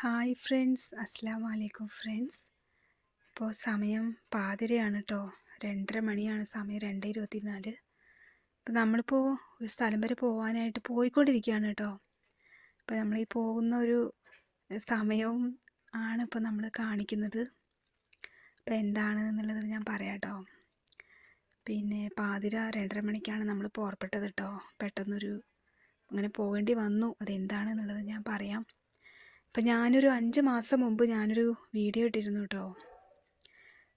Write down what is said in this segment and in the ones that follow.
Hi friends അസ്സാം വലൈക്കും friends ഇപ്പോൾ സമയം പാതിരയാണ് കേട്ടോ രണ്ടര മണിയാണ്. സമയം രണ്ട് ഇരുപത്തിനാല്. അപ്പോൾ നമ്മളിപ്പോൾ ഒരു സ്ഥലം വരെ പോകാനായിട്ട് പോയിക്കൊണ്ടിരിക്കുകയാണ് കേട്ടോ അപ്പോൾ നമ്മൾ ഈ പോകുന്ന ഒരു സമയവും ആണ് ഇപ്പോൾ നമ്മൾ കാണിക്കുന്നത്. അപ്പോൾ എന്താണ് എന്നുള്ളത് ഞാൻ പറയാം കേട്ടോ പിന്നെ പാതിര രണ്ടര മണിക്കാണ് നമ്മൾ പുറപ്പെട്ടത് കേട്ടോ പെട്ടെന്നൊരു അങ്ങനെ പോകേണ്ടി വന്നു. അതെന്താണെന്നുള്ളത് ഞാൻ പറയാം. അപ്പം ഞാനൊരു അഞ്ച് മാസം മുമ്പ് ഞാനൊരു വീഡിയോ ഇട്ടിരുന്നു കേട്ടോ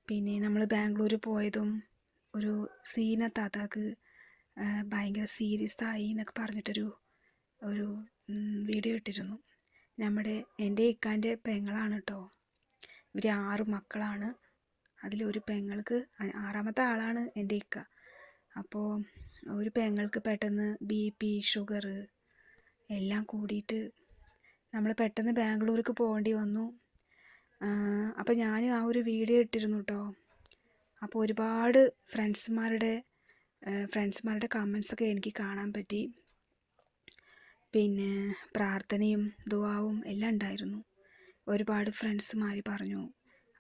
പിന്നെ നമ്മൾ ബാംഗ്ലൂർ പോയതും ഒരു സീന താത്താക്ക് ഭയങ്കര സീരിയസ് ആയി എന്നൊക്കെ പറഞ്ഞിട്ടൊരു ഒരു വീഡിയോ ഇട്ടിരുന്നു. നമ്മുടെ എന്റെ ഇക്കാന്റെ പെങ്ങളാണ് കേട്ടോ ഇവർ ആറ് മക്കളാണ്. അതിലൊരു പെങ്ങൾക്ക് ആറാമത്തെ ആളാണ് എന്റെ ഇക്ക. അപ്പോൾ ഒരു പെങ്ങൾക്ക് പെട്ടെന്ന് ബി പി ഷുഗർ എല്ലാം കൂടിയിട്ട് നമ്മൾ പെട്ടെന്ന് ബാംഗ്ലൂർക്ക് പോകേണ്ടി വന്നു. അപ്പോൾ ഞാൻ ആ ഒരു വീഡിയോ ഇട്ടിരുന്നു കേട്ടോ അപ്പോൾ ഒരുപാട് ഫ്രണ്ട്സുമാരുടെ ഫ്രണ്ട്സുമാരുടെ കമൻസൊക്കെ എനിക്ക് കാണാൻ പറ്റി. പിന്നെ പ്രാർത്ഥനയും ദുവാവും എല്ലാം ഉണ്ടായിരുന്നു. ഒരുപാട് ഫ്രണ്ട്സ്മാർ പറഞ്ഞു.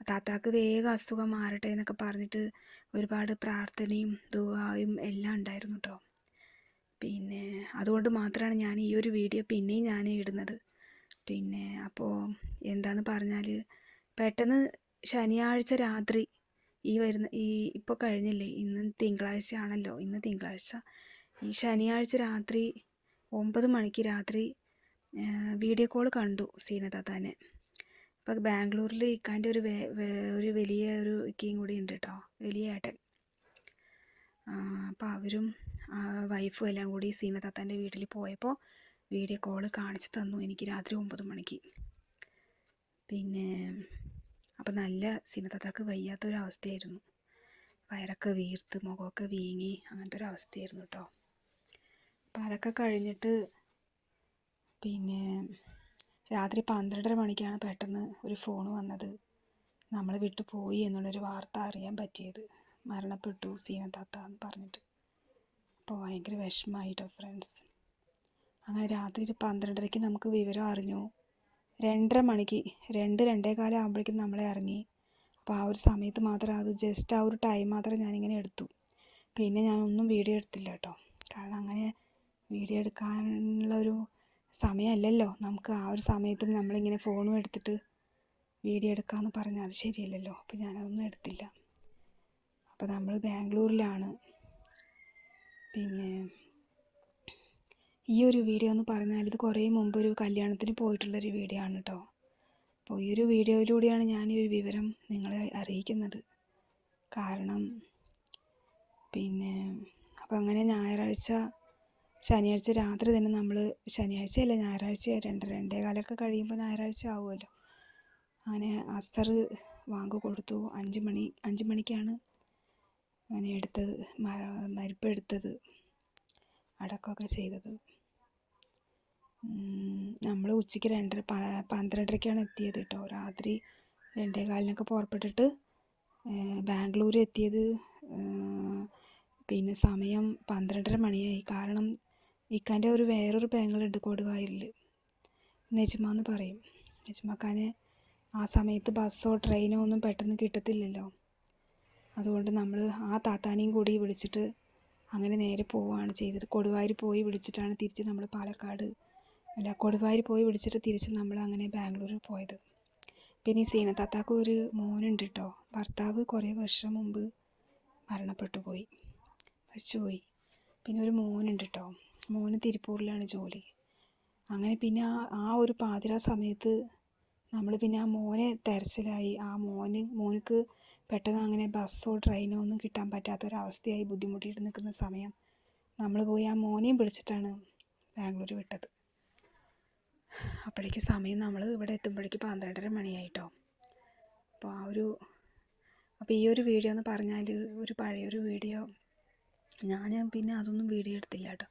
താത്താക്ക് വേഗം അസുഖം മാറട്ടെ എന്നൊക്കെ പറഞ്ഞിട്ട് ഒരുപാട് പ്രാർത്ഥനയും ദുവായും എല്ലാം ഉണ്ടായിരുന്നു കേട്ടോ പിന്നെ അതുകൊണ്ട് മാത്രമാണ് ഞാൻ ഈ ഒരു വീഡിയോ പിന്നെയും ഞാൻ ഇടുന്നത്. പിന്നെ അപ്പോൾ എന്താന്ന് പറഞ്ഞാൽ പെട്ടെന്ന് ശനിയാഴ്ച രാത്രി ഈ വരുന്ന ഈ ഇപ്പോൾ കഴിഞ്ഞില്ലേ ഇന്ന് തിങ്കളാഴ്ച ആണല്ലോ ഇന്ന് തിങ്കളാഴ്ച. ഈ ശനിയാഴ്ച രാത്രി ഒമ്പത് മണിക്ക് രാത്രി വീഡിയോ കോൾ കണ്ടു സീനതാത്താനെ ഇപ്പം ബാംഗ്ലൂരിൽ ഇക്കാന്റെ ഒരു ഒരു വലിയ ഒരു ഇക്കയും കൂടി ഉണ്ട് കേട്ടോ വലിയ ഏട്ടൻ. അപ്പോൾ അവരും വൈഫും എല്ലാം കൂടി സീനതാത്താന്റെ വീട്ടിൽ പോയപ്പോൾ വീഡിയോ കോൾ കാണിച്ചു തന്നു എനിക്ക് രാത്രി ഒമ്പത് മണിക്ക്. പിന്നെ അപ്പം നല്ല സിനതത്താക്ക് വയ്യാത്തൊരവസ്ഥയായിരുന്നു. വയറൊക്കെ വീർത്ത് മുഖമൊക്കെ വീങ്ങി അങ്ങനത്തെ ഒരു അവസ്ഥയായിരുന്നു കേട്ടോ അപ്പം അതൊക്കെ കഴിഞ്ഞിട്ട് പിന്നെ രാത്രി പന്ത്രണ്ടര മണിക്കാണ് പെട്ടെന്ന് ഒരു ഫോൺ വന്നത്. നമ്മൾ വിട്ടു പോയി എന്നുള്ളൊരു വാർത്ത അറിയാൻ പറ്റിയത്. മരണപ്പെട്ടു സീനത്താത്ത എന്ന് പറഞ്ഞിട്ട്. അപ്പോൾ ഭയങ്കര വിഷമമായിട്ടോ ഫ്രണ്ട്സ്. അങ്ങനെ രാത്രി ഒരു പന്ത്രണ്ടരയ്ക്ക് നമുക്ക് വിവരം അറിഞ്ഞു. രണ്ടര മണിക്ക് രണ്ട് രണ്ടേ കാലം ആകുമ്പോഴേക്കും നമ്മളെ ഇറങ്ങി. അപ്പോൾ ആ ഒരു സമയത്ത് മാത്രം അത് ജസ്റ്റ് ആ ഒരു ടൈം മാത്രം ഞാനിങ്ങനെ എടുത്തു. പിന്നെ ഞാനൊന്നും വീഡിയോ എടുത്തില്ല കേട്ടോ. കാരണം അങ്ങനെ വീഡിയോ എടുക്കാനുള്ള ഒരു സമയമല്ലല്ലോ. നമുക്ക് ആ ഒരു സമയത്തും നമ്മളിങ്ങനെ ഫോണും എടുത്തിട്ട് വീഡിയോ എടുക്കാമെന്ന് പറഞ്ഞാൽ അത് ശരിയല്ലല്ലോ. അപ്പോൾ ഞാനതൊന്നും എടുത്തില്ല. അപ്പോൾ നമ്മൾ ബാംഗ്ലൂരിലാണ്. പിന്നെ ഈ ഒരു വീഡിയോ എന്ന് പറഞ്ഞാൽ ഇത് കുറേ മുമ്പ് ഒരു കല്യാണത്തിന് പോയിട്ടുള്ളൊരു വീഡിയോ ആണ് കേട്ടോ അപ്പോൾ ഈ ഒരു വീഡിയോയിലൂടെയാണ് ഞാൻ ഈ ഒരു വിവരം നിങ്ങളെ അറിയിക്കുന്നത്. കാരണം പിന്നെ അപ്പോൾ അങ്ങനെ ഞായറാഴ്ച ശനിയാഴ്ച രാത്രി തന്നെ നമ്മൾ ശനിയാഴ്ചയല്ല ഞായറാഴ്ച രണ്ട് രണ്ടേ കാലമൊക്കെ കഴിയുമ്പോൾ ഞായറാഴ്ച ആവുമല്ലോ. അങ്ങനെ അസ്തർ വാങ്ങു കൊടുത്തു. അഞ്ച് മണി അഞ്ച് മണിക്കാണ് അങ്ങനെ എടുത്തത് മരിപ്പെടുത്തത് അടക്കമൊക്കെ ചെയ്തത്. നമ്മൾ ഉച്ചയ്ക്ക് രണ്ടര പന്ത്രണ്ടരയ്ക്കാണ് എത്തിയത് കേട്ടോ രാത്രി രണ്ടേ കാലിനൊക്കെ പുറപ്പെട്ടിട്ട് ബാംഗ്ലൂർ എത്തിയത് പിന്നെ സമയം പന്ത്രണ്ടര മണിയായി. കാരണം ഇക്കാന്റെ ഒരു വേറൊരു പെങ്ങളുണ്ട് കൊടുവായൂരിൽ നെജ്മ എന്ന് പറയും. നെജ്മക്കാനെ ആ സമയത്ത് ബസ്സോ ട്രെയിനോ ഒന്നും പെട്ടെന്ന് കിട്ടത്തില്ലല്ലോ. അതുകൊണ്ട് നമ്മൾ ആ താത്താനെയും കൂടി വിളിച്ചിട്ട് അങ്ങനെ നേരെ പോവുകയാണ് ചെയ്തത്. കൊടുവായൂർ പോയി വിളിച്ചിട്ടാണ് തിരിച്ച് നമ്മൾ പാലക്കാട് അല്ല കൊടുവാരി പോയി വിളിച്ചിട്ട് തിരിച്ച് നമ്മൾ അങ്ങനെ ബാംഗ്ലൂർ പോയത്. പിന്നെ ഈ സീനത്താത്താക്ക് ഒരു മോനുണ്ട് കേട്ടോ ഭർത്താവ് കുറേ വർഷം മുമ്പ് മരണപ്പെട്ടു പോയി. മരിച്ചുപോയി. പിന്നെ ഒരു മോനുണ്ട് കേട്ടോ മോന് തിരുപ്പൂരിലാണ് ജോലി. അങ്ങനെ പിന്നെ ആ ആ ഒരു പാതിര സമയത്ത് നമ്മൾ പിന്നെ ആ മോനെ തെരച്ചിലായി. ആ മോന് മോനക്ക് പെട്ടെന്ന് അങ്ങനെ ബസ്സോ ട്രെയിനോ ഒന്നും കിട്ടാൻ പറ്റാത്തൊരവസ്ഥയായി ബുദ്ധിമുട്ടിയിട്ട് നിൽക്കുന്ന സമയം നമ്മൾ പോയി ആ മോനെയും പിടിച്ചിട്ടാണ് ബാംഗ്ലൂർ വിട്ടത്. അപ്പോഴേക്ക് സമയം നമ്മൾ ഇവിടെ എത്തുമ്പോഴേക്ക് പന്ത്രണ്ടര മണിയായിട്ടോ. അപ്പോൾ ആ ഒരു അപ്പോൾ ഈ ഒരു വീഡിയോ എന്ന് പറഞ്ഞാൽ ഒരു പഴയൊരു വീഡിയോ. ഞാൻ പിന്നെ അതൊന്നും വീഡിയോ എടുത്തില്ല കേട്ടോ.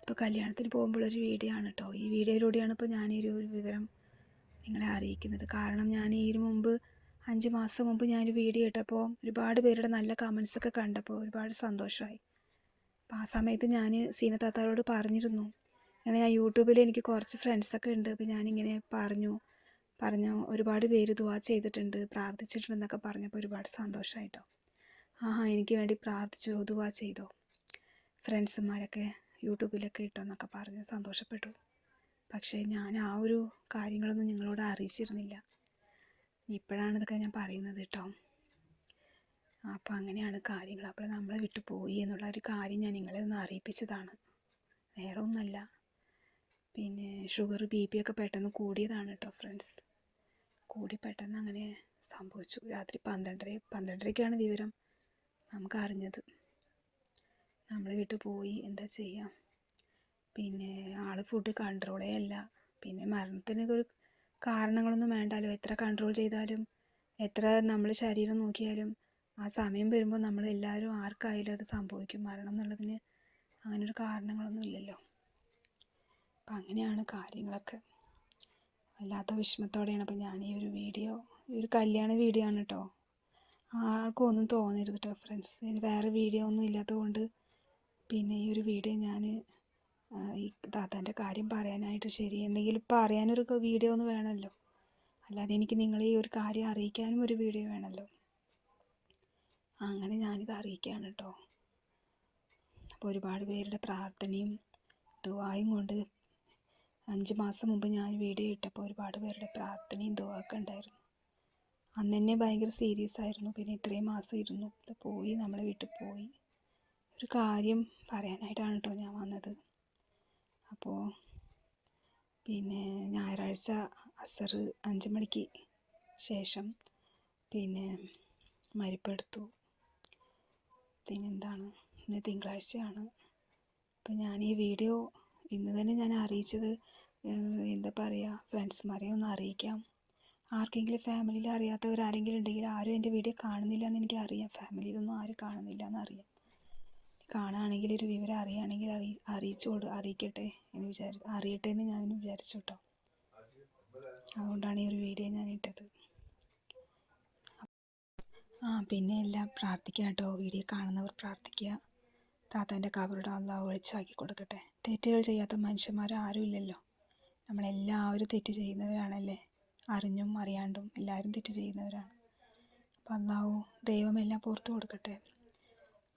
ഇപ്പോൾ കല്യാണത്തിന് പോകുമ്പോഴൊരു വീഡിയോ ആണ് കേട്ടോ. ഈ വീഡിയോയിലൂടെയാണ് ഇപ്പോൾ ഞാൻ ഒരു വിവരം നിങ്ങളെ അറിയിക്കുന്നത്. കാരണം ഞാൻ ഈ മുമ്പ് അഞ്ച് മാസം മുമ്പ് ഞാനൊരു വീഡിയോ ഇട്ടപ്പോൾ ഒരുപാട് പേരുടെ നല്ല കമൻസൊക്കെ കണ്ടപ്പോൾ ഒരുപാട് സന്തോഷമായി. അപ്പോൾ ആ സമയത്ത് ഞാൻ സീനത്താത്താരോട് പറഞ്ഞിരുന്നു. അങ്ങനെ ഞാൻ യൂട്യൂബിൽ എനിക്ക് കുറച്ച് ഫ്രണ്ട്സൊക്കെ ഉണ്ട്. അപ്പോൾ ഞാനിങ്ങനെ പറഞ്ഞു പറഞ്ഞു ഒരുപാട് പേര് ദുവാ ചെയ്തിട്ടുണ്ട് പ്രാർത്ഥിച്ചിട്ടുണ്ടെന്നൊക്കെ പറഞ്ഞപ്പോൾ ഒരുപാട് സന്തോഷമായിട്ടോ ആഹാ എനിക്ക് വേണ്ടി പ്രാർത്ഥിച്ചോ ദുവാ ചെയ്തോ? ഫ്രണ്ട്സുമാരൊക്കെ യൂട്യൂബിലൊക്കെ ഇട്ടോ എന്നൊക്കെ പറഞ്ഞ് സന്തോഷപ്പെട്ടു. പക്ഷേ ഞാൻ ആ ഒരു കാര്യങ്ങളൊന്നും നിങ്ങളോട് അറിയിച്ചിരുന്നില്ല. ഇപ്പോഴാണ് ഇതൊക്കെ ഞാൻ പറയുന്നത് കേട്ടോ. അപ്പോൾ അങ്ങനെയാണ് കാര്യങ്ങൾ. അപ്പോൾ നമ്മളെ വിട്ടു പോയി എന്നുള്ള ഒരു കാര്യം ഞാൻ നിങ്ങളെ ഒന്ന് അറിയിപ്പിച്ചതാണ്. വേറെ ഒന്നല്ല പിന്നെ ഷുഗർ ബി പി ഒക്കെ പെട്ടെന്ന് കൂടിയതാണ് കേട്ടോ ഫ്രണ്ട്സ് കൂടി പെട്ടെന്ന് അങ്ങനെ സംഭവിച്ചു. രാത്രി പന്ത്രണ്ടര പന്ത്രണ്ടരയ്ക്കാണ് വിവരം നമുക്ക് അറിഞ്ഞത് നമ്മൾ വീട്ടിൽ പോയി. എന്താ ചെയ്യാം? പിന്നെ ആൾ ഫുഡ് കൺട്രോളേ അല്ല. പിന്നെ മരണത്തിന് ഒരു കാരണങ്ങളൊന്നും വേണ്ടാലോ? എത്ര കൺട്രോൾ ചെയ്താലും? എത്ര നമ്മൾ ശരീരം നോക്കിയാലും? ആ സമയം വരുമ്പോൾ നമ്മൾ എല്ലാവരും ആർക്കായാലും അത് സംഭവിക്കും. മരണം എന്നുള്ളതിന് അങ്ങനെ ഒരു കാരണങ്ങളൊന്നും ഇല്ലല്ലോ. അപ്പം അങ്ങനെയാണ് കാര്യങ്ങളൊക്കെ. വല്ലാത്ത വിഷമത്തോടെയാണ് അപ്പോൾ ഞാൻ ഈ ഒരു വീഡിയോ ഈ ഒരു കല്യാണ വീഡിയോ ആണ് കേട്ടോ ആർക്കും ഒന്നും തോന്നരുത് കേട്ടോ ഫ്രണ്ട്സ് വേറെ വീഡിയോ ഒന്നും ഇല്ലാത്തതുകൊണ്ട് പിന്നെ ഈ ഒരു വീഡിയോ ഞാൻ ഈ താത്താന്റെ കാര്യം പറയാനായിട്ട് ശരി. എന്തെങ്കിലും പറയാനൊരു വീഡിയോ ഒന്ന് വേണമല്ലോ അല്ലാതെ എനിക്ക് നിങ്ങളെ ഈ ഒരു കാര്യം അറിയിക്കാനും ഒരു വീഡിയോ വേണമല്ലോ അങ്ങനെ ഞാനിത് അറിയിക്കുകയാണ് കേട്ടോ അപ്പോൾ ഒരുപാട് പേരുടെ പ്രാർത്ഥനയും ദുവായും കൊണ്ട് അഞ്ച് മാസം മുമ്പ് ഞാൻ വീഡിയോ ഇട്ടപ്പോൾ ഒരുപാട് പേരുടെ പ്രാർത്ഥനയും ദുവാഒക്കെ ഉണ്ടായിരുന്നു. അന്ന് തന്നെ ഭയങ്കര സീരിയസ് ആയിരുന്നു. പിന്നെ ഇത്രയും മാസം ഇരുന്നു. പോയി നമ്മളെ വീട്ടിൽ പോയി. ഒരു കാര്യം പറയാനായിട്ടാണ് കേട്ടോ ഞാൻ വന്നത്. അപ്പോൾ പിന്നെ ഞായറാഴ്ച അസർ അഞ്ച് മണിക്ക് ശേഷം പിന്നെ മരിപ്പെടുത്തു പിന്നെന്താണ്? ഇന്ന് തിങ്കളാഴ്ചയാണ്. അപ്പം ഞാൻ ഈ വീഡിയോ ഇന്ന് തന്നെ ഞാൻ അറിയിച്ചത് എന്താ പറയുക ഫ്രണ്ട്സ്മാരെ ഒന്ന് അറിയിക്കാം. ആർക്കെങ്കിലും ഫാമിലിയിൽ അറിയാത്തവർ ആരെങ്കിലും ഉണ്ടെങ്കിൽ ആരും എന്റെ വീഡിയോ കാണുന്നില്ല എന്ന് എനിക്ക് അറിയാം. ഫാമിലിയിലൊന്നും ആരും കാണുന്നില്ല എന്നറിയാം കാണുകയാണെങ്കിൽ ഒരു വിവരം അറിയുകയാണെങ്കിൽ അറി കൊടു അറിയിക്കട്ടെ എന്ന് വിചാരി അറിയട്ടെ എന്ന് ഞാൻ വിചാരിച്ചു കേട്ടോ അതുകൊണ്ടാണ് ഈ ഒരു വീഡിയോ ഞാൻ ഇട്ടത്. ആ പിന്നെ എല്ലാം പ്രാർത്ഥിക്കുക കേട്ടോ വീഡിയോ കാണുന്നവർ പ്രാർത്ഥിക്കുക. താത്താന്റെ കബറുടെ അള്ളാഹ് വെളിച്ചാക്കി കൊടുക്കട്ടെ. തെറ്റുകൾ ചെയ്യാത്ത മനുഷ്യന്മാർ ആരും ഇല്ലല്ലോ. നമ്മളെല്ലാവരും തെറ്റ് ചെയ്യുന്നവരാണല്ലേ? അറിഞ്ഞും അറിയാണ്ടും എല്ലാവരും തെറ്റ് ചെയ്യുന്നവരാണ്. അപ്പം അള്ളാഹു ദൈവമെല്ലാം പുറത്തു കൊടുക്കട്ടെ.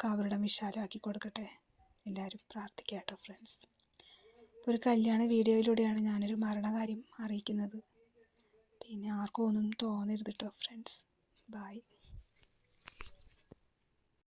കബറുടെ വിശാലമാക്കി കൊടുക്കട്ടെ. എല്ലാവരും പ്രാർത്ഥിക്കുക കേട്ടോ ഫ്രണ്ട്സ് ഒരു കല്യാണ വീഡിയോയിലൂടെയാണ് ഞാനൊരു മരണകാര്യം അറിയിക്കുന്നത്. പിന്നെ ആർക്കും ഒന്നും തോന്നരുത് കേട്ടോ ഫ്രണ്ട്സ് ബായ്